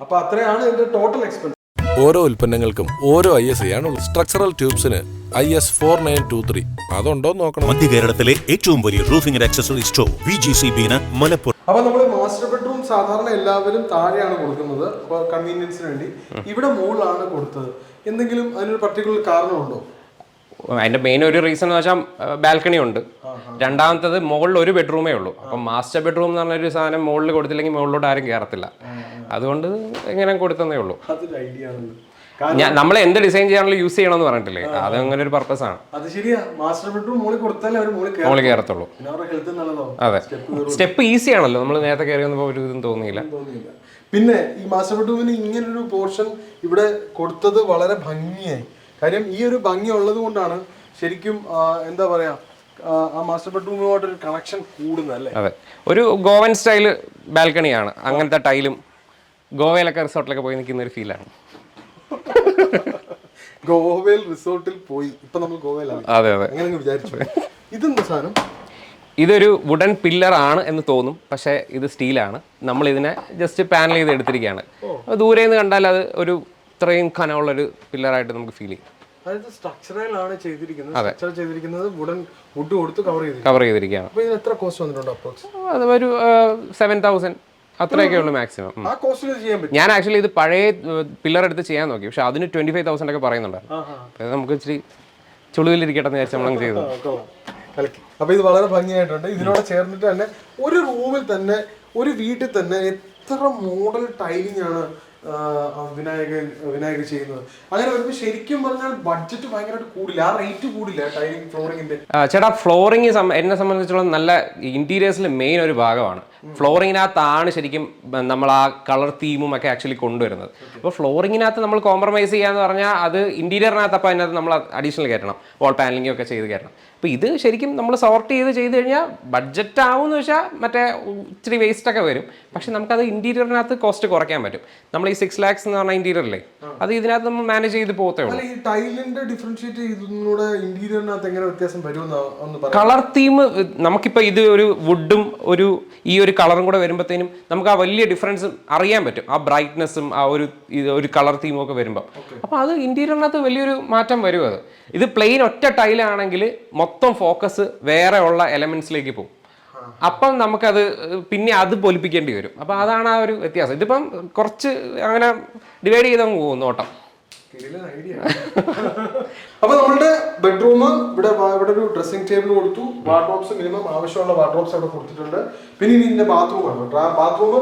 [SPEAKER 1] അപ്പൊ അത്രയാണ് ഇതിന്റെ ടോട്ടൽ എക്സ്പെൻസ്
[SPEAKER 3] ഓരോ ഉൽപ്പന്നങ്ങൾക്കും ഓരോ ഐ എസ് ഐ ആണുള്ളത് structural ട്യൂബ്സിന് I S four nine two three അതുണ്ടോ നോക്കണം.
[SPEAKER 4] മധ്യ കേരളത്തിലെ ഏറ്റവും വലിയ roofing accessory store V G C bin Malappuram.
[SPEAKER 1] അപ്പൊ നമ്മൾ മാസ്റ്റർ ബെഡ്റൂം സാധാരണ എല്ലാവരും താഴെയാണ് കൊടുക്കുന്നത്. അപ്പോൾ കൺവീനിയൻസിന് വേണ്ടി. ഇവിടെ മുകളിലാണ് കൊടുത്തത്. എന്തെങ്കിലും അതിനൊരു പർട്ടിക്കുലർ കാരണമുണ്ടോ?
[SPEAKER 2] അതിന്റെ മെയിൻ ഒരു റീസൺ എന്ന് വെച്ചാൽ ബാൽക്കണി ഉണ്ട്. രണ്ടാമത്തത് മുകളിൽ ഒരു ബെഡ്റൂമേ ഉള്ളൂ. അപ്പം മാസ്റ്റർ ബെഡ്റൂം എന്ന് പറഞ്ഞൊരു സാധനം മുകളിൽ കൊടുത്തില്ലെങ്കിൽ മുകളിലോട്ട് ആരും കയറത്തില്ല അതുകൊണ്ട് ഇങ്ങനെ കൊടുത്തതേ ഉള്ളൂ. ഞാൻ നമ്മൾ എന്ത് ഡിസൈൻ ചെയ്യാനുള്ള യൂസ് ചെയ്യണമെന്ന് പറഞ്ഞിട്ടില്ലേ? അത് അങ്ങനെ ഒരു പർപ്പസ് ആണ്.
[SPEAKER 1] മുകളിൽ
[SPEAKER 2] കയറത്തുള്ളൂ അതെ. സ്റ്റെപ്പ് ഈസി ആണല്ലോ. നമ്മൾ നേരത്തെ കയറി വന്നപ്പോൾ ഒരു ഇതും തോന്നിയില്ല.
[SPEAKER 1] പിന്നെ ഈ മാസ്റ്റർ ബെഡ്റൂമിന് ഇങ്ങനൊരു പോർഷൻ ഇവിടെ കൊടുത്തത് വളരെ ഭംഗിയായി. കാര്യം ഈ ഒരു ഭംഗി ഉള്ളത് കൊണ്ടാണ് ശരിക്കും എന്താ പറയാ ആ, മാസ്റ്റർ ബെഡ്റൂമുമായിട്ട് ഒരു കണക്ഷൻ കൂടുന്നത് അല്ലേ
[SPEAKER 2] അതെ. ഒരു ഗോവൻ സ്റ്റൈൽ ബാൽക്കണിയാണ്. അങ്ങനത്തെ ടൈലും ഗോവയിലൊക്കെ റിസോർട്ടിലൊക്കെ പോയി നിൽക്കുന്ന ഒരു ഫീലാണ്
[SPEAKER 1] ഗോവയിൽ റിസോർട്ടിൽ പോയി. ഇപ്പൊ നമ്മൾ ഗോവയിലാണ്.
[SPEAKER 2] അതെ അതെ.
[SPEAKER 1] അങ്ങനെ വിചാരിച്ചു. ഇതെന്താ സാധനം?
[SPEAKER 2] ഇതൊരു വുഡൻ പില്ലർ ആണ് എന്ന് തോന്നും. പക്ഷേ ഇത് സ്റ്റീലാണ് നമ്മൾ ഇതിനെ ജസ്റ്റ് പാനൽ ചെയ്ത് എടുത്തിരിക്കുകയാണ്. ദൂരെ നിന്ന് കണ്ടാൽ അത് ഒരു ഇത്രയും കനമുള്ളൊരു പില്ലറായിട്ട് നമുക്ക് ഫീൽ ചെയ്യും.
[SPEAKER 1] അതായത് സ്ട്രക്ചറലാണ് ചെയ്തിരിക്കുന്നത്. സ്ട്രക്ചർ ചെയ്തിരിക്കുന്നത് വുഡൻ വുഡ് കൊടുത്ത് കവർ
[SPEAKER 2] ചെയ്തിരിക്കുകയാണ്.
[SPEAKER 1] അപ്പോൾ ഇതിന് എത്ര കോസ്റ്റ് വന്നിട്ടുണ്ട് അപ്രോക്സ്
[SPEAKER 2] അത് ഒരു സെവൻ തൗസൻഡ് അത്രയൊക്കെ ഉള്ളൂ മാക്സിമം
[SPEAKER 1] ആ കോസ്റ്റിൽ ചെയ്യാൻ പറ്റും.
[SPEAKER 2] ഞാൻ ആക്ച്വലി ഇത് പഴയ പില്ലർ എടുത്ത് ചെയ്യാൻ നോക്കി. പക്ഷെ അതിന് ട്വന്റി ഫൈവ് തൗസൻഡ് ഒക്കെ പറയുന്നുണ്ടായിരുന്നു. അപ്പോൾ നമുക്ക് ഇച്ചിരി ചുളിവിലിരിക്കട്ടെ എന്ന് വിചാരിച്ച് നമ്മളങ്ങ് ചെയ്തു.
[SPEAKER 1] അപ്പൊ ഇത് വളരെ ഭംഗിയായിട്ടുണ്ട്. ഇതിനോട് ചേർന്നിട്ട് തന്നെ ഒരു റൂമിൽ തന്നെ ഒരു വീട്ടിൽ തന്നെ എത്ര മോഡൽ ടൈലിംഗ് ആണ് വിനായകൻ വിനായകർ ചെയ്യുന്നത്. അങ്ങനെ വരുമ്പോൾ ശരിക്കും പറഞ്ഞാൽ ബഡ്ജറ്റ് ഭയങ്കരമായിട്ട് കൂടില്ല. ആ റേറ്റ് കൂടില്ല ടൈലിംഗ്
[SPEAKER 2] ഫ്ലോറിംഗിന്റെ ചേട്ടാ ഫ്ലോറിംഗ് എന്നെ സംബന്ധിച്ചിടത്തോളം നല്ല ഇന്റീരിയേഴ്സിൽ മെയിൻ ഒരു ഭാഗമാണ്. ഫ്ലോറിങ്ങിനകത്താണ് ശരിക്കും നമ്മൾ ആ കളർ തീമും ഒക്കെ ആക്ച്വലി കൊണ്ടുവരുന്നത്. അപ്പോൾ ഫ്ലോറിങ്ങിനകത്ത് നമ്മൾ കോംപ്രമൈസ് ചെയ്യാന്ന് പറഞ്ഞാൽ അത് ഇന്റീരിയറിനകത്ത് അപ്പോൾ അതിനകത്ത് നമ്മൾ അഡീഷണൽ കയറ്റണം. വാൾ പാനലിംഗ് ഒക്കെ ചെയ്ത് കയറ്റണം. അപ്പോൾ ഇത് ശരിക്കും നമ്മൾ സോർട്ട് ചെയ്ത് ചെയ്ത് കഴിഞ്ഞാൽ ബഡ്ജറ്റ് ആവുമെന്ന് വെച്ചാൽ മറ്റേ ഇച്ചിരി വേസ്റ്റ് ഒക്കെ വരും. പക്ഷെ നമുക്കത് ഇന്റീരിയറിനകത്ത് കോസ്റ്റ് കുറയ്ക്കാൻ പറ്റും. നമ്മൾ ഈ സിക്സ് ലാക്സ് എന്ന് പറഞ്ഞ ഇന്റീരിയറല്ലേ അത് ഇതിനകത്ത് നമ്മൾ മാനേജ് ചെയ്ത് പോകത്തേ ഉള്ളൂ.
[SPEAKER 1] ടൈലിന്റെ ഡിഫറൻഷിയേറ്റ് ചെയ്തതിലൂടെ ഇന്റീരിയറിനകത്ത് എങ്ങനെ വ്യത്യാസം വരുമെന്ന്
[SPEAKER 2] കളർ തീം നമുക്കിപ്പോൾ ഇത് ഒരു വുഡും ഒരു ഈ ഒരു കളറും കൂടെ വരുമ്പോഴത്തേനും നമുക്ക് ആ വലിയ ഡിഫറൻസ് അറിയാൻ പറ്റും. ആ ബ്രൈറ്റ്നെസ്സും ആ ഒരു ഇത് ഒരു കളർ തീമും ഒക്കെ വരുമ്പോൾ അപ്പോൾ അത് ഇന്റീരിയറിനകത്ത് വലിയൊരു മാറ്റം വരും അത്. ഇത് പ്ലെയിൻ ഒറ്റ ടൈലാണെങ്കിൽ മൊത്തം ഫോക്കസ് വേറെ ഉള്ള എലമെന്റ്സിലേക്ക് പോകും. അപ്പം നമുക്കത് പിന്നെ അത് പൊലിപ്പിക്കേണ്ടി വരും. അപ്പൊ അതാണ് ആ ഒരു വ്യത്യാസം. ഇതിപ്പം കുറച്ച് അങ്ങനെ ഡിവൈഡ് ചെയ്തങ്ങ് പോകും നോട്ടം
[SPEAKER 1] അപ്പൊ നമ്മളുടെ ബെഡ്റൂം ഇവിടെ ഇവിടെ ഒരു ഡ്രസ്സിംഗ് ടേബിൾ കൊടുത്തു. വാർഡ്രോബ്സ് മിനിമം ആവശ്യമുള്ള വാർഡ്രോബ്സ് അവിടെ കൊടുത്തിട്ടുണ്ട്. പിന്നെ ഇതിന്റെ ബാത്റൂമാണ് ബാത്റൂം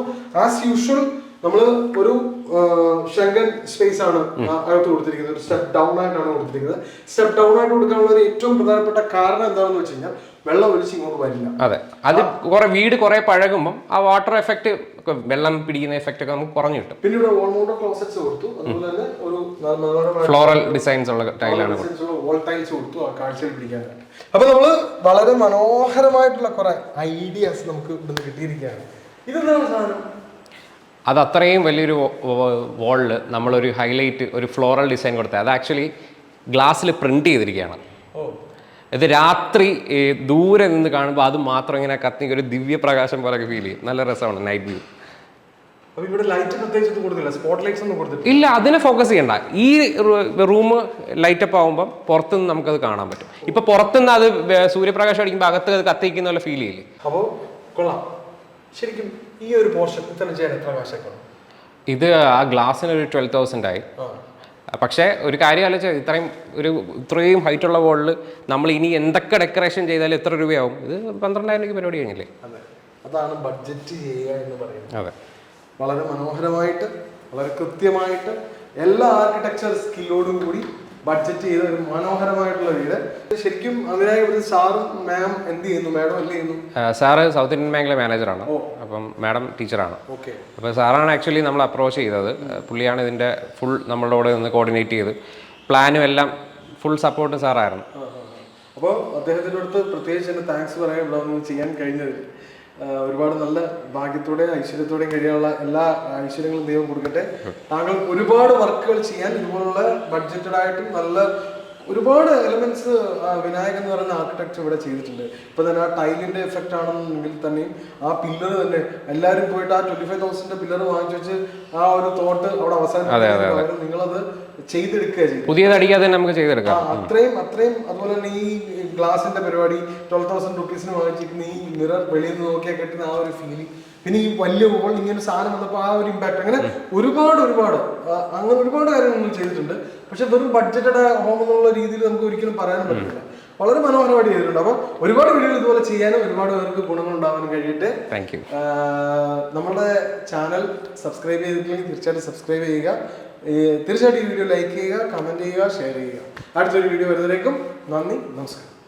[SPEAKER 1] ആസ് യൂഷ്വൽ നമ്മൾ ഒരു ശങ്കൻ സ്പേസ് ആണ് അകത്ത് കൊടുത്തിരിക്കുന്നത്. ഒരു സ്റ്റെപ്പ് ഡൗൺ ആയിട്ടാണ് കൊടുത്തിരിക്കുന്നത്. സ്റ്റെപ്പ് ഡൗൺ ആയിട്ട് കൊടുക്കാനുള്ള ഒരു ഏറ്റവും പ്രധാനപ്പെട്ട കാരണം എന്താണെന്ന് വെച്ച് കഴിഞ്ഞാൽ വെള്ളം ഒലിച്ച് ഇങ്ങോട്ട് വരില്ല.
[SPEAKER 2] അതെ. അത് കുറെ വീട് കുറെ പഴകുമ്പം ആ വാട്ടർ എഫക്ട് വെള്ളം പിടിക്കുന്ന എഫക്റ്റ് ഒക്കെ നമുക്ക് കുറഞ്ഞു കിട്ടും.
[SPEAKER 1] പിന്നെ ഇവിടെ ഓൾമൗണ്ടർ ക്ലോസറ്റ്സ് കൊടുത്തു. അതുപോലെ തന്നെ ഒരു
[SPEAKER 2] ഫ്ലോറൽ ഡിസൈൻസ് ഉള്ള ടൈലാണ്
[SPEAKER 1] വോൾ ടൈൽസ് കൊടുത്തു ആ കാഴ്ചയിൽ പിടിക്കാനായിട്ട്. അപ്പൊ നമ്മൾ വളരെ മനോഹരമായിട്ടുള്ള കുറെ ഐഡിയാസ് നമുക്ക് ഇവിടുന്ന് കിട്ടിയിരിക്കുകയാണ്. ഇതെന്താണ് സാധനം?
[SPEAKER 2] അത് അത്രയും വലിയൊരു വാളിൽ നമ്മളൊരു ഹൈലൈറ്റ് ഒരു ഫ്ലോറൽ ഡിസൈൻ കൊടുത്തത്. അത് ആക്ച്വലി ഗ്ലാസ്സിൽ പ്രിന്റ് ചെയ്തിരിക്കുകയാണ്. ഇത് രാത്രി ദൂരെ നിന്ന് കാണുമ്പോൾ അത് മാത്രം ഇങ്ങനെ കത്തി ഒരു ദിവ്യപ്രകാശം പോലെ ഫീൽ ചെയ്യും. നല്ല രസമാണ് നൈറ്റ് വ്യൂ ഇല്ല അതിനെ ഫോക്കസ് ചെയ്യണ്ട. ഈ റൂം ലൈറ്റപ്പ് ആകുമ്പോൾ പുറത്തുനിന്ന് നമുക്കത് കാണാൻ പറ്റും. ഇപ്പൊ പുറത്തുനിന്ന് അത് സൂര്യപ്രകാശം അടിക്കുമ്പോൾ അകത്ത് അത് കത്തിക്കുന്ന പോലെ ഫീൽ ചെയ്യില്ലേ?
[SPEAKER 1] അപ്പോ കൊള്ളാം. ശരിക്കും ഈ ഒരു പോർഷൻ ചെയ്യാൻ എത്ര
[SPEAKER 2] ഇത് ആ ഗ്ലാസ്സിന് ഒരു ട്വൽവ് തൗസൻഡ് ആയി പക്ഷേ ഒരു കാര്യം ആലോചിച്ചാൽ ഇത്രയും ഒരു ഇത്രയും ഹൈറ്റ് ഉള്ള വോളിൽ നമ്മൾ ഇനി എന്തൊക്കെ ഡെക്കറേഷൻ ചെയ്താലും എത്ര രൂപയാവും? ഇത് പന്ത്രണ്ടായിരം രൂപയ്ക്ക് പരിപാടി കഴിഞ്ഞില്ലേ?
[SPEAKER 1] അതെ. അതാണ് ബഡ്ജറ്റ് ചെയ്യുക എന്ന് പറയുന്നത്.
[SPEAKER 2] അതെ.
[SPEAKER 1] വളരെ മനോഹരമായിട്ട് വളരെ കൃത്യമായിട്ട് എല്ലാ ആർക്കിടെക്ചർ സ്കില്ലോടും കൂടി ബഡ്ജറ്റ് ചെയ്ത ഒരു മനോഹരമായിട്ടുള്ള വീട്. ശരിക്കും അതിനായി ഇവിടെ സാറും മാം എന്ത് ചെയ്യുന്നു? മാഡം എന്ത് ചെയ്യുന്നു?
[SPEAKER 2] സാറ് സൗത്ത് ഇന്ത്യൻ ബാങ്കിലെ മാനേജറാണ് അപ്പം മാഡം ടീച്ചറാണ്
[SPEAKER 1] ഓക്കെ.
[SPEAKER 2] അപ്പോൾ സാറാണ് ആക്ച്വലി നമ്മൾ അപ്രോച്ച് ചെയ്തത്. പുള്ളിയാണ് ഇതിന്റെ ഫുൾ നമ്മളുടെ കൂടെ നിന്ന് കോർഡിനേറ്റ് ചെയ്ത്. പ്ലാനും എല്ലാം ഫുൾ സപ്പോർട്ട് സാറായിരുന്നു.
[SPEAKER 1] അപ്പോൾ അദ്ദേഹത്തിന്റെ അടുത്ത് പ്രത്യേകിച്ച് എന്റെ താങ്ക്സ് പറയാൻ ഇവിടെ ഒന്നും ചെയ്യാൻ കഴിഞ്ഞത് ഒരുപാട് നല്ല ഭാഗ്യത്തോടെയും ഐശ്വര്യത്തോടെയും കഴിയാനുള്ള എല്ലാ ഐശ്വര്യങ്ങളും ദൈവം കൊടുക്കട്ടെ. താങ്കൾ ഒരുപാട് വർക്കുകൾ ചെയ്യാൻ ഇതുപോലുള്ള ബഡ്ജറ്റഡ് ആയിട്ടും നല്ല ഒരുപാട് എലമെന്റ്സ് വിനായകൻ എന്ന് പറയുന്ന ആർക്കിടെക്ചർ ഇവിടെ ചെയ്തിട്ടുണ്ട്. ഇപ്പൊ തന്നെ ആ ടൈലിന്റെ എഫക്റ്റ് ആണെന്നുണ്ടെങ്കിൽ തന്നെയും ആ പില്ലർ തന്നെ എല്ലാവരും പോയിട്ട് ആ ട്വന്റി ഫൈവ് തൗസൻഡ് പില്ലർ വാങ്ങിച്ചു വെച്ച് ആ ഒരു തോട്ട് അവിടെ അവസാനം നിങ്ങളത് ചെയ്തെടുക്കുക
[SPEAKER 2] തന്നെ നമുക്ക് ചെയ്തെടുക്കാം.
[SPEAKER 1] അത്രയും അത്രയും അതുപോലെ തന്നെ ഈ ഗ്ലാസിന്റെ പരിപാടി ട്വൽവ് തൗസൻഡ് റുപ്പീസിന് വാങ്ങിച്ചിരിക്കുന്ന ഈ മിറർ വെളിയിൽ നിന്ന് നോക്കിയാൽ കിട്ടുന്ന ആ ഒരു ഫീലിംഗ് പിന്നെ ഈ വലിയ വോൾ ഇങ്ങനെ സാധനം വന്നപ്പോൾ ആ ഒരു ഇമ്പാക്ട് അങ്ങനെ ഒരുപാട് ഒരുപാട് അങ്ങനെ ഒരുപാട് കാര്യങ്ങൾ നമ്മൾ ചെയ്തിട്ടുണ്ട്. പക്ഷെ വെറും ബഡ്ജറ്റഡ് ഹോം എന്നുള്ള രീതിയിൽ നമുക്ക് ഒരിക്കലും പറയാനും പറ്റില്ല. വളരെ മനോഹരമായിട്ട് ചെയ്തിട്ടുണ്ട്. അപ്പോൾ ഒരുപാട് വീഡിയോ ഇതുപോലെ ചെയ്യാനും ഒരുപാട് പേർക്ക് ഗുണങ്ങൾ ഉണ്ടാവാനും കഴിയട്ടെ
[SPEAKER 2] താങ്ക് യു
[SPEAKER 1] നമ്മുടെ ചാനൽ സബ്സ്ക്രൈബ് ചെയ്തിട്ടില്ലെങ്കിൽ തീർച്ചയായിട്ടും സബ്സ്ക്രൈബ് ചെയ്യുക. തീർച്ചയായിട്ടും ഈ വീഡിയോ ലൈക്ക് ചെയ്യുക കമന്റ് ചെയ്യുക ഷെയർ ചെയ്യുക. അടുത്തൊരു വീഡിയോ വരുന്നതിലേക്കും നന്ദി നമസ്കാരം.